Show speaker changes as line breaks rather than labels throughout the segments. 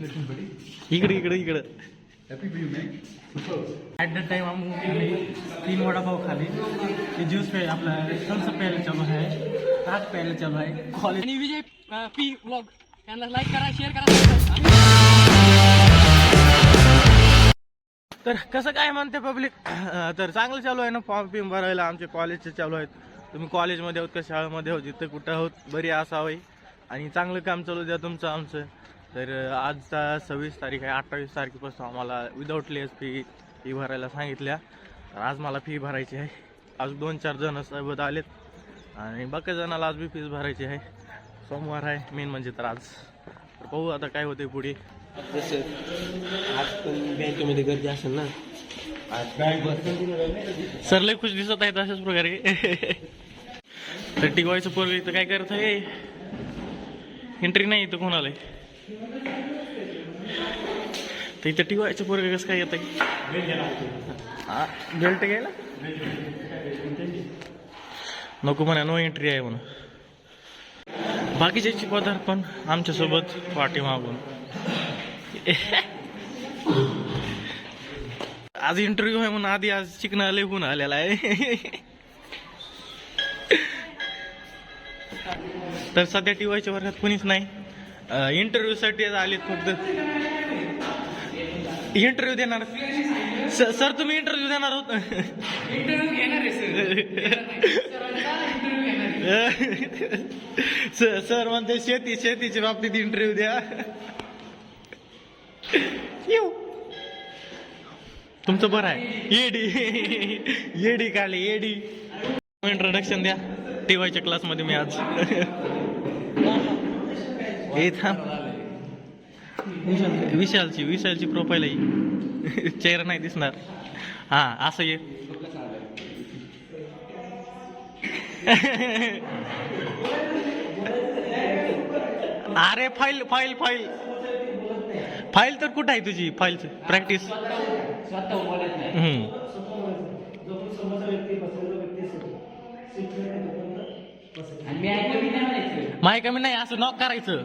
इकडे इकडे इकडे.
ॲट द टाइम आम्ही तीन वडापाव खाले ते ज्यूस पे आपला थम्स प्यायला चालू आहे ताक प्यायला चालू आहे कॉलेज
आणि विजय पी ब्लॉग यांना लाईक करा शेअर करा
तर कसं काय म्हणते पब्लिक तर चांगलं चालू आहे ना फॉर्म बिम भरायला. आमचे कॉलेजचे चालू आहेत. तुम्ही कॉलेजमध्ये आहोत का शाळेमध्ये आहोत? जिथं कुठं आहोत बरी असावं आणि चांगलं काम चालू द्या तुमचं आमचं. तर आजचा सव्वीस तारीख आहे अठ्ठावीस तारखेपासून आम्हाला विदाऊट लेस फी फी भरायला सांगितल्या. तर आज मला फी भरायची आहे. आज दोन चार जण सोबत आलेत. आणि बाकी जणाला आज बी फीस भरायची आहे. सोमवार आहे मेन म्हणजे तर आज. तर पाहू आता काय होते पुढे.
जसं आज पण बँकेमध्ये गर्दी असेल ना
सर लय खुश दिसत आहेत अशाच प्रकारे. तर टिकवायचं पोरग इथं काय करत आहे? एंट्री नाही इथं कोणाला तर इथं टिकवायचं पोरग कसं काय येत बेल्ट घ्यायला? नको म्हणा नो एंट्री आहे म्हणून. बाकीचे पदार्थ पण आमच्यासोबत पाठी मागून. आज इंटरव्ह्यू आहे म्हणून आधी आज शिकणं लिहून आलेला आहे. तर सध्या टिवायच्या वर्गात कोणीच नाही. इंटरव्ह्यू साठी आज आलेत फक्त इंटरव्ह्यू देणार. सर तुम्ही इंटरव्ह्यू देणार होत स- सर म्हणते शेती शेतीच्या बाबतीत इंटरव्ह्यू द्या. येऊ. तुमचं बरं आहे. येडी येडी काले येडी इंट्रोडक्शन द्या. टीवायच्या क्लासमध्ये मी आज. हे थांब. विशालची विशालची प्रोफाईल आहे. चेहरा नाही दिसणार. हा असं ये. अरे फाईल फाईल फाईल फाईल तर कुठं आहे तुझी? फाईलची प्रॅक्टिस. माय कमी नाही असं नॉक करायचं.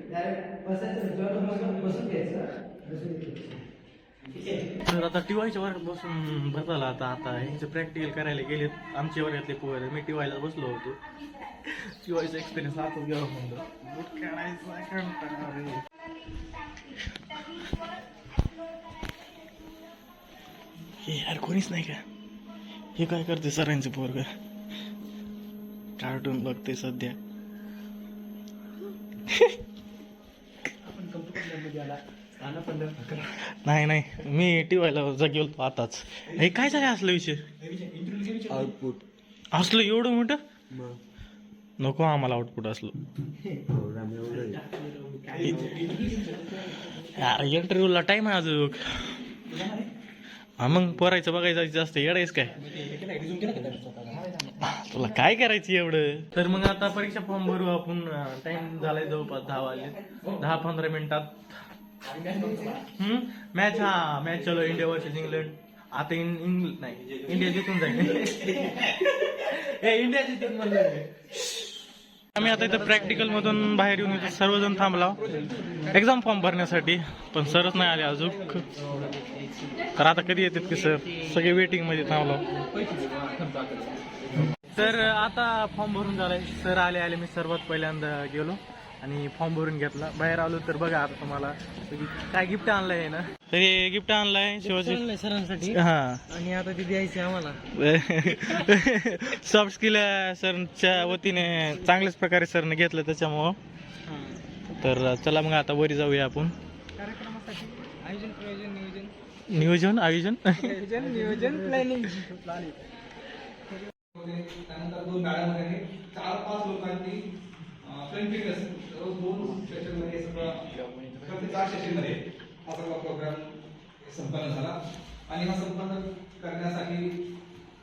तर आता टीवायच्या वर्गात बसून बसायला आता आता ह्यांचे प्रॅक्टिकल करायला गेलेत. आमच्या वर्गातले पोर. मी टीवायला बसलो होतो. टीवायचा एक्सपिरियन्स आता घ्यावा म्हणलं. खेळायचा हे यार कोणीच नाही का? हे काय करते सरांचे पोरग? कार्टून बघते सध्या. नाही नाही. मी टीवायला जागी होतो आताच. हे काय झालं असलं विषय?
आउटपुट
असलं एवढं मोठं? नको आम्हाला आउटपुट असलो. यार इंटरव्ह्यूला टाइम आहे अजून. हा मग पोरायचं बघायचं जास्त येडायच काय? तुला काय करायचं एवढं? तर मग आता परीक्षा फॉर्म भरू आपण. टाइम झालाय जवळपास दहा वाजले. दहा पंधरा मिनिटात. मॅच हा मॅच चलो इंडिया वर्सेस इंग्लंड आता इन इंग्लंड नाही इंडिया जिंकून जाईल. इंडिया जिंकून म्हणलं आम्ही आता इथं प्रॅक्टिकल मधून बाहेर येऊन इथं सर्वजण थांबला एक्झाम फॉर्म भरण्यासाठी पण सरच नाही आले अजून. तर आता कधी येतात की सर सगळे वेटिंगमध्ये थांबलो तर आता फॉर्म भरून झालाय. सर आले आले. मी सर्वात पहिल्यांदा गेलो. आणि फॉर्म भरून घेतला. बाहेर आलो तर बघा आता तुम्हाला. काय गिफ्ट आणलंय ना? तरी गिफ्ट आणलंय शिवाजी.
सरांसाठी.
हा.
आणि आता ती द्यायची आम्हाला.
सॉफ्ट स्किल सरच्या वतीने चांगल्याच प्रकारे सरने घेतलं त्याच्यामुळं. तर चला मग आता वरी जाऊया आपण.
कार्यक्रमासाठी आयोजन प्रयोजन नियोजन.
नियोजन आयोजन?
नियोजन नियोजन प्लॅनिंग
त्यानंतर दोन गाड्यांमध्ये चार पाच लोकांनी रोज दोन सेशनमध्ये सगळं चार सेशनमध्ये हा सगळा प्रोग्राम संपन्न झाला. आणि हा संपन्न करण्यासाठी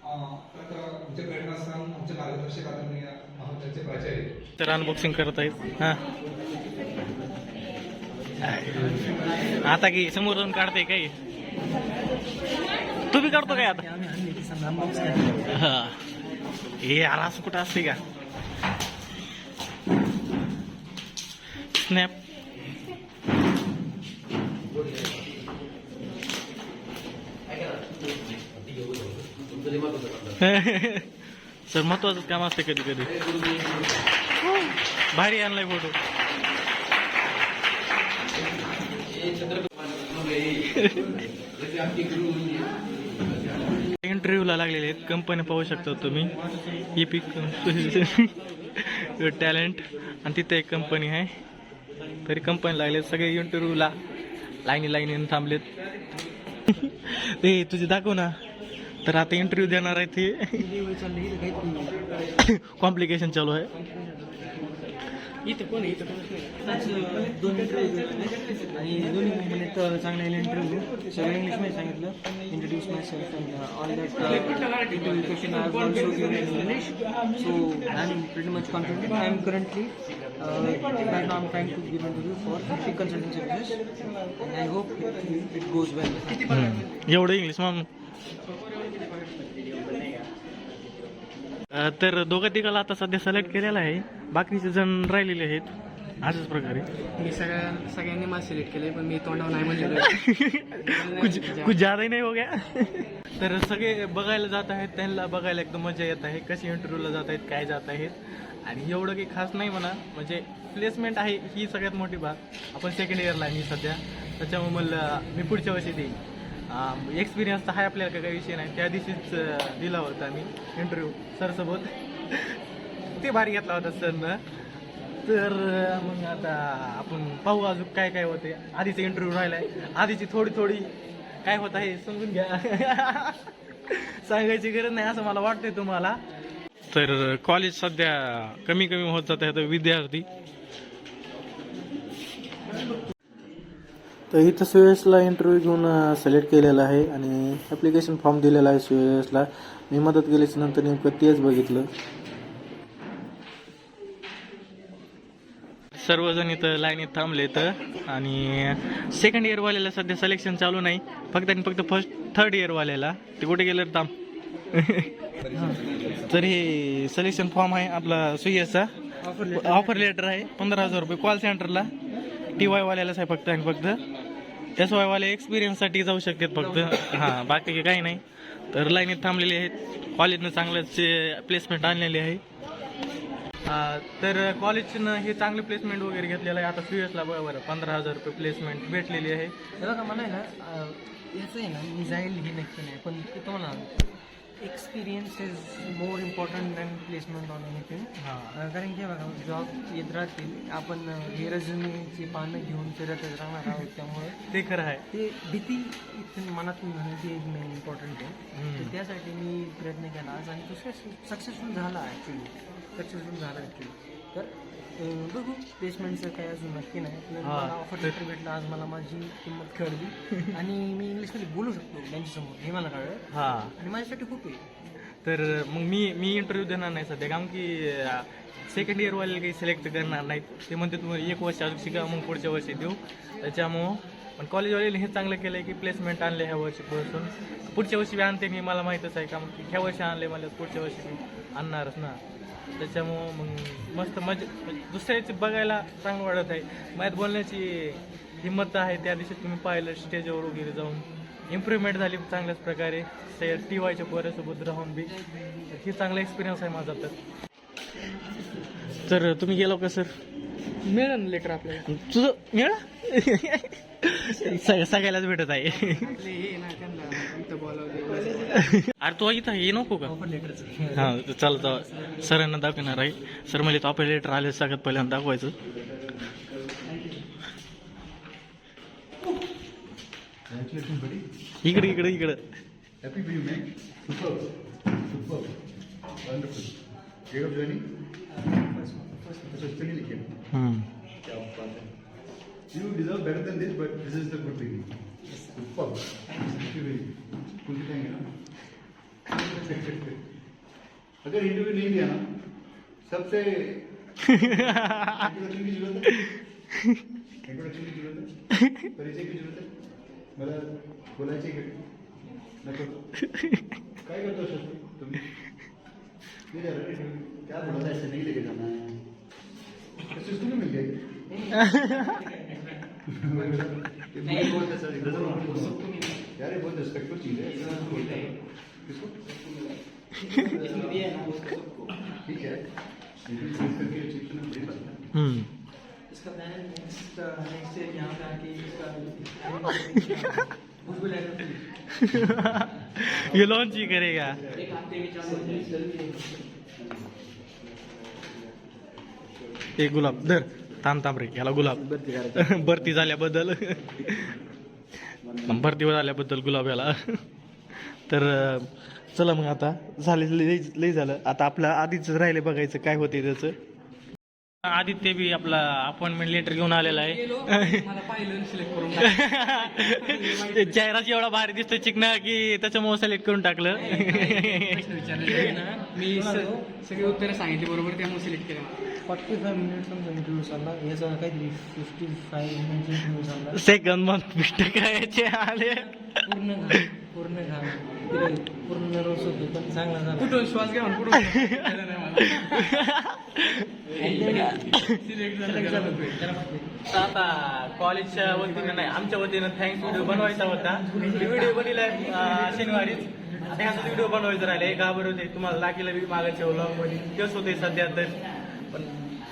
अं, तर आमचे प्रेरणास्थान आमचे मार्गदर्शक आदरणीय महाविद्यालयाचे प्राचार्य.
तर अनबॉक्सिंग करत आहेत. हा. आता की समोर जाऊन काढते काही. तू बी काढतो काय आता. हा. हे असं कुठं असते का? स्नॅप सर महत्वाचं काम असते कधी कधी. भारी आणलाय फोटो इंटरव्ह्यूला लागलेले आहेत. कंपनी पाहू शकता तुम्ही. ई पिक टॅलेंट आणि तिथे एक कंपनी आहे. तरी कंपनी लागले सगळे इंटरव्ह्यूला लाईनी लाईनीने थांबलेत. ते तुझे दाखव ना. तर आता इंटरव्ह्यू देणार आहे ते. कॉम्प्लिकेशन चालू आहे.
इथं कोण आहे? इथं
दोन इंटरव्ह्यू आणि दोन्ही म्हणजे तर इंटरव्ह्यू सगळं इंग्लिशमध्ये सांगितलं. Introduce myself all that interview question I also given in English so I am pretty much confident I am currently right now I'm trying to give interview for big consulting services and I hope it, it goes well.
एवढं English मग तर दोघं तिघाला आता सध्या select केलेला आहे. बाकीचे जण राहिलेले आहेत. अशाच प्रकारे.
मी सगळ्या सगळ्यांनी मला सिलेक्ट केलंय पण मी तोंडावर नाही म्हणलेलं.
कुछ कुछ ज्यादा ही नाही हो गया. तर सगळे बघायला जात आहेत त्यांना बघायला एकदम मजा येत आहे. कशी इंटरव्ह्यूला जात आहेत काय जात आहेत. आणि एवढं काही खास नाही म्हणा म्हणजे प्लेसमेंट आहे ही सगळ्यात मोठी बाब. आपण सेकंड इयरला आहे मी सध्या. त्याच्यामुळे मला मी पुढच्या वर्षी देईन. एक्सपिरियन्स तर आहे आपल्याला काही विषय नाही. त्या दिवशीच दिला होता मी इंटरव्ह्यू सरसोबत. ते भारी घेतला होता सरनं तर मग आता आपण पाहू अजून काय काय होते आधीचा इंटरव्ह्यू राहिला आहे आधीची थोडी थोडी काय होत आहे समजून घ्या. सांगायची गरज नाही असं मला वाटतंय तुम्हाला. तर कॉलेज सध्या कमी कमी होत जात आहे विद्यार्थी. तर इथं सुयसला इंटरव्ह्यू घेऊन सिलेक्ट केलेला आहे आणि ॲप्लिकेशन फॉर्म दिलेला आहे सुयसला मी मदत केल्याच्यानंतर नेमकं तेच बघितलं. सर्वजण इथं लाईनीत थांबले तर आणि सेकंड इयरवाल्याला सध्या सिलेक्शन चालू नाही. फक्त आणि फक्त फर्स्ट थर्ड इयरवाल्याला ते कुठे गेलं थांब. तर हे सलेक्शन फॉर्म आहे आपला सुयसचा ऑफर लेटर आहे पंधरा हजार रुपये कॉल सेंटरला टी वाय वाल्यालाच आहे फक्त आणि फक्त. एस वाय वाले एक्सपिरियन्ससाठी जाऊ शकतात फक्त. हां बाकी काही नाही. तर लाईनीत थांबलेले आहेत. कॉलेजनं चांगलंच प्लेसमेंट आणलेली आहे. तर कॉलेजनं हे चांगलं प्लेसमेंट वगैरे घेतलेलं आहे. आता सुयसला बरोबर पंधरा हजार रुपये प्लेसमेंट भेटलेली आहे.
बघा मला आहे ना याचं आहे ना मी जाईल हे नक्की नाही पण तुम्हाला experience is more important than placement on anything
हां.
कारण की बघा जॉब येत राहतील आपण हे रेझ्युमीची पानं घेऊन फिरतच राहणार आहोत त्यामुळे
ते खरं आहे.
ते भीती इथून मनातून झाली ती एक मेन इम्पॉर्टंट आहे. तर त्यासाठी मी प्रयत्न केला आज आणि तो सक्सेसफुल झाला ॲक्च्युली सक्सेसफुल झाला ॲक्च्युली तर बघू प्लेसमेंटचं काय अजून नक्की नाही. पण
हा,
मला ऑफर लेटर भेटलं आज मला माझी किंमत कळली. आणि मी इंग्लिशमध्ये बोलू शकतो त्यांच्यासमोर हे मला कळलं.
हां.
आणि माझ्यासाठी खूप आहे.
तर मग मी मी इंटरव्ह्यू देणार नाही सध्या कारण की सेकंड इयरवाले काही सिलेक्ट करणार नाहीत. ते म्हणते तुम्ही एक वर्ष अजून शिका मग पुढच्या वर्षी देऊ. त्याच्यामुळं पण कॉलेजवाले हे चांगलं केलं आहे की प्लेसमेंट आणले ह्या वर्षीपासून. पुढच्या वर्षी बी आणते मी मला माहीतच आहे का? की ह्या वर्षी आणले मला पुढच्या वर्षी मी आणणारच ना. त्याच्यामुळं मग मस्त मजा दुसऱ्याची बघायला चांगलं वाटत आहे. माझ्यात बोलण्याची हिंमत आहे त्या दिवशी तुम्ही पाहिलं स्टेजवर वगैरे जाऊन. इम्प्रूव्हमेंट झाली चांगल्याच प्रकारे. ते टी वायच्या पोऱ्यासोबत राहून बी. ही चांगला एक्सपिरियन्स आहे माझा तर. तर तुम्ही गेलो का सर?
मिळेल लेटर आपल्याला.
तुझं मिळा सगळ्यालाच भेटत आहे. अरे तो इथं ये नको का? हा चालतं सरांना दाखवणार आहे. सर मला तो आपल्या लेटर आले सगळ्यात पहिल्यांदा दाखवायचं. इकडे इकडे इकडे. हम्म.
है You deserve better than this, but this is the good beginning. Superb. Thank you very much. कुछ टाइम है ना अगर इंटरव्यू नहीं दिया ना सबसे इंट्रोडक्शन की ज़रूरत है इंट्रोडक्शन की ज़रूरत है परिचय की ज़रूरत आहे मला बोलायचे का नको काय करतो सर तुम्ही नहीं जा रहे क्या बोला ऐसे नहीं लेके जाना है सिस्टम में मिल गया नहीं बोलते सर यार ये बहुत रिस्पेक्टफुल चीज है किसको ठीक है लेकिन इस करके चीज में बड़ी बात है
हम्म.
इसका प्लान है नेक्स्ट नेक्स्ट ईयर यहाँ पे आके इसका उसको लेकर
ये लॉन्च ही करेगा
एक हफ्ते में चालू हो जाए
एक गुलाब धर थांब थांब रे याला गुलाब. भरती झाल्याबद्दल. भरती झाल्याबद्दल गुलाब याला. तर चला मग आता. झाले लई लई झालं. आता आपलं आधीच राहिले बघायचं काय होते त्याचं. आदित्य बी आपला अपॉइंटमेंट लेटर घेऊन आलेला आहे.
मला पाहिलं सिलेक्ट करून टाकलं.
चेहराच एवढा भारी दिसतोय चिकना की त्याच्यामुळे सिलेक्ट करून टाकलं.
मी स- सगळी उत्तरं सांगितली बरोबर त्यामुळे सिलेक्ट केलं.
फॉर्टी फाय मिनिट्स इंटरव्ह्यू चालला याचा काहीतरी फिफ्टी फाय मिनिट्स इंटरव्ह्यू चालला
सेकंद मग करायचे आले?
पूर्ण पूर्ण तिथे पूर्ण नर्वस होतो पण चांगला झाला.
कुठून श्वास घ्या का?
आता कॉलेजच्या वतीने नाही आमच्या वतीनं थँक्स व्हिडिओ बनवायचा होता. व्हिडिओ बनवलाय अं, शनिवारीच. आता ह्याचा व्हिडिओ बनवायचं राहिले. घाबर होते तुम्हाला दाखिला बी मागायचे व्लॉगमध्ये तेच होते सध्या तर. पण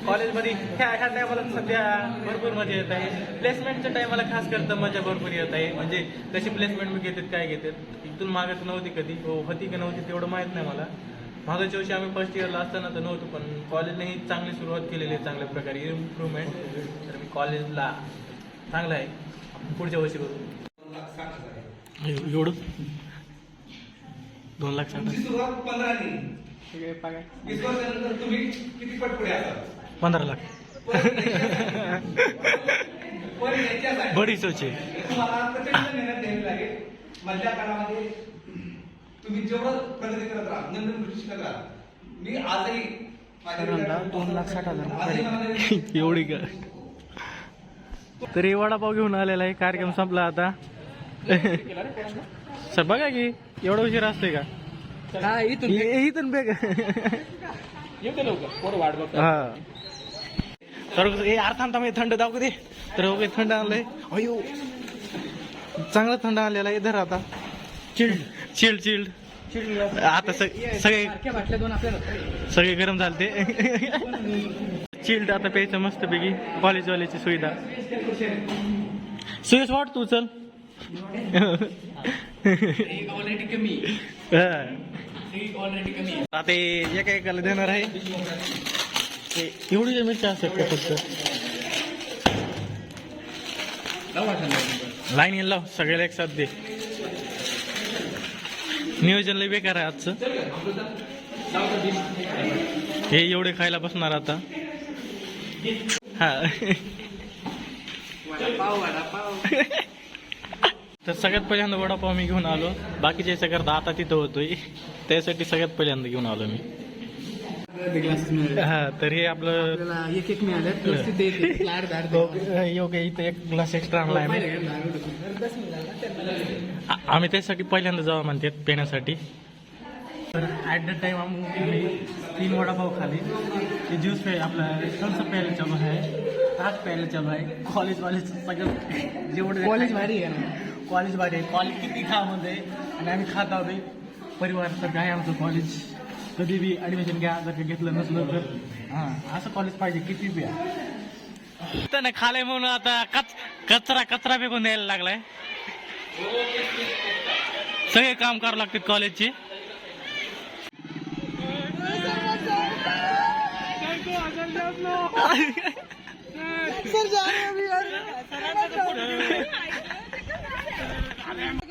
कॉलेजमध्ये ह्या ह्या टायमाला सध्या भरपूर मजा येत आहे. प्लेसमेंटच्या टायमाला खास करता मजा भरपूर येत आहे. म्हणजे कशी प्लेसमेंट मी घेतात काय घेतात इथून मागत नव्हती कधी. हो होती की नव्हती तेवढं माहीत नाही मला. मागच्या वर्षी आम्ही फर्स्ट इयरला असताना तर नव्हतो पण कॉलेजने ही चांगली सुरुवात केलेली आहे चांगल्या प्रकारे. इम्प्रूव्हमेंट तर मी कॉलेजला चांगलं आहे. आपण पुढच्या वर्षी करू. एवढं? दोन लाख
सुरुवात. वीस वर्षानंतर तुम्ही किती पट पुढे असाल?
पंधरा लाख. बडी सोच.
मधल्या काळामध्ये तुम्ही जेवढं प्रगती करत राहा कृषी मी आजही
दोन लाख साठ हजार
एवढी का? तरी वडापाव घेऊन आलेला आहे कार्यक्रम संपला आता. सर बघा की एवढा उशीर असते का?
हा इथून
इथून बेग
येऊ दे लवकर पोरं वाट बघतात.
हा. तर हे अर्थ थांब हे थंड दाखवू दे. तर हो काही थंड आणलंय. अयो. चांगलं थंड आणलेलं आहे इधर आता. चिल्ड. Chilled chilled. आता सग- सगळे सगळे गरम झालते. चिल्ड आता प्यायचं मस्त पैकी कॉलेजवाल्याची सुविधा. सुयश वाट तू चल. हा. आता हे एका एकाला देणार आहे. एवढी मिरच्या असतात का फक्त? लाईन लाव सगळ्याला एक साथ दे. नियोजन लय बेकार आहे आजचं. हे एवढे खायला बसणार आता. हा. तर सगळ्यात पहिल्यांदा वडापाव मी घेऊन आलो. बाकीचे सगळ्यात आता तिथं होतोय. त्यासाठी सगळ्यात पहिल्यांदा घेऊन आलो मी.
ग्लासेस मिळाले
हा तर हे आपलं
आपल्याला एक एक मिळाले प्लस तिथे एक लाड दाड
योग्य इथं एक ग्लास एक्स्ट्रा आणला आहे. मी. आ- आम्ही त्यासाठी पहिल्यांदा जावं म्हणतात पिण्यासाठी. तर ॲट द टाइम आम्ही तीन वडापाव खाली ते ज्यूस पे आपला थम्स प्यायला चालू आहे. ताक प्यायला चालू आहे. कॉलेजवालेचं सगळं जेवढं
कॉलेज भारी आहे ना?
कॉलेज भारी आहे. कॉलेज किती खा म्हणजे आणि आम्ही खात आहोत. परिवारासाठी आहे आमचं कॉलेज कधी बी ॲडमिशन घ्या जर घेतलं नसलं तर. हां असं कॉलेज पाहिजे किती बी आहे खाले म्हणून आता कच कचरा कचरा फेकून द्यायला लागलाय. सगळे काम करावं लागतात कॉलेजचे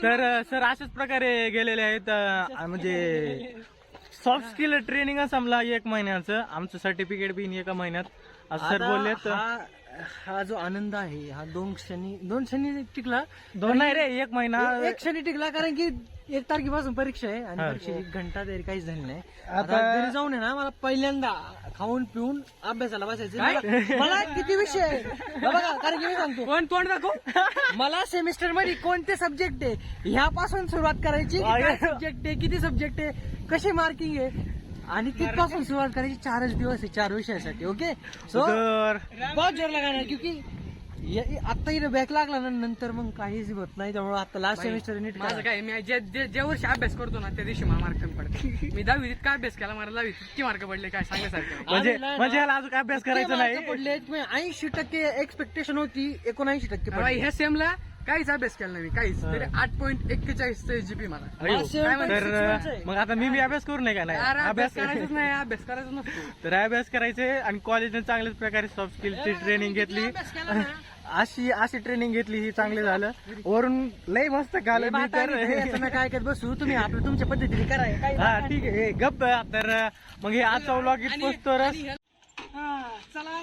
तर सर अशाच प्रकारे गेलेले आहेत अं, म्हणजे सॉफ्ट स्किल ट्रेनिंग संपला एक महिन्याचं. आमचं सर्टिफिकेट बी एका महिन्यात. आज सर बोलले
हा हा जो आनंद आहे हा दोन क्षणी दोन क्षणी टिकला.
दोन नाही रे एक महिना.
एक- एक क्षणी टिकला कारण की एक तारखेपासून परीक्षा आहे आणि
हा.
परीक्षेची एक घंटा तरी काहीच झाली नाही.
आता-
आता घरी जाऊन आहे ना मला पहिल्यांदा खाऊन पिऊन अभ्यासाला बसायचं. मला- मला किती विषय आहे? हे बघा कारण की मी सांगतो.
कोण तोंड दाखव?
मला सेमिस्टरमध्ये कोणते सब्जेक्ट आहे? ह्यापासून सुरुवात करायची की काय सब्जेक्ट आहे? किती सब्जेक्ट आहे? कशी मार्किंग आहे? आणि तिथपासून सुरुवात करायची चारच दिवस आहे चार विषयासाठी ओके सो
तर
बहुत जोर लगाना क्योंकि ये- आता इथे बॅक लागला ना नंतर मग काहीच होत नाही त्यामुळे आता लास्ट सेमिस्टर नीट
माझं काय मी जे जे- ज्या वर्षी अभ्यास करतो ना त्या दिवशी मला मार्क कमी पडते. मी दहावीत इतका अभ्यास केला मला दहावीत इतके मार्क पडले काय सांगायसारखं.
म्हणजे
आम्ही ना-
म्हणजे याला अजून अभ्यास करायचा नाही.
पडले ऐंशी टक्के एक्सपेक्टेशन होती एकोणऐंशी टक्के पडले.
ह्या सेमला काहीच अभ्यास केला नाही मी काहीच तरी आठ पॉईंट एक्केचाळीस जीपी मला
point
तर. मग आता मी बी अभ्यास करू नये का? नाही.
अरे अभ्यास करायचाच नाही अभ्यास करायचा नसतो.
तर अभ्यास करायचे आणि कॉलेजने चांगल्याच प्रकारे सॉफ्ट स्किलची ट्रेनिंग घेतली.
अभ्यास केला ना.
अशी अशी ट्रेनिंग घेतली ही चांगली झालं. वरून लय मस्त काल
हे
मी तर
हे नका ऐकत बसू. तुम्ही आपलं तुमच्या पद्धतीने करा हे
हा ठीक आहे. हे गप्प तर मग हे आजचा व्लॉग इथं रस
चला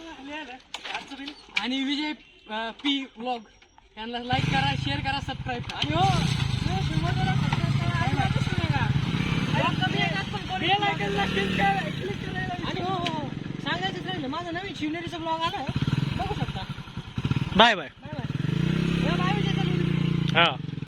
आणि विजय पी व्लॉग यांना लाईक करा शेअर करा सबस्क्राईब करा. आणि हो
आणि हो हो हो सांगायचं राहिलं माझं नवीन शिवनेरीचा ब्लॉग आलाय बघू शकता.
Bye bye
bye bye bye Vijay चालू
हा.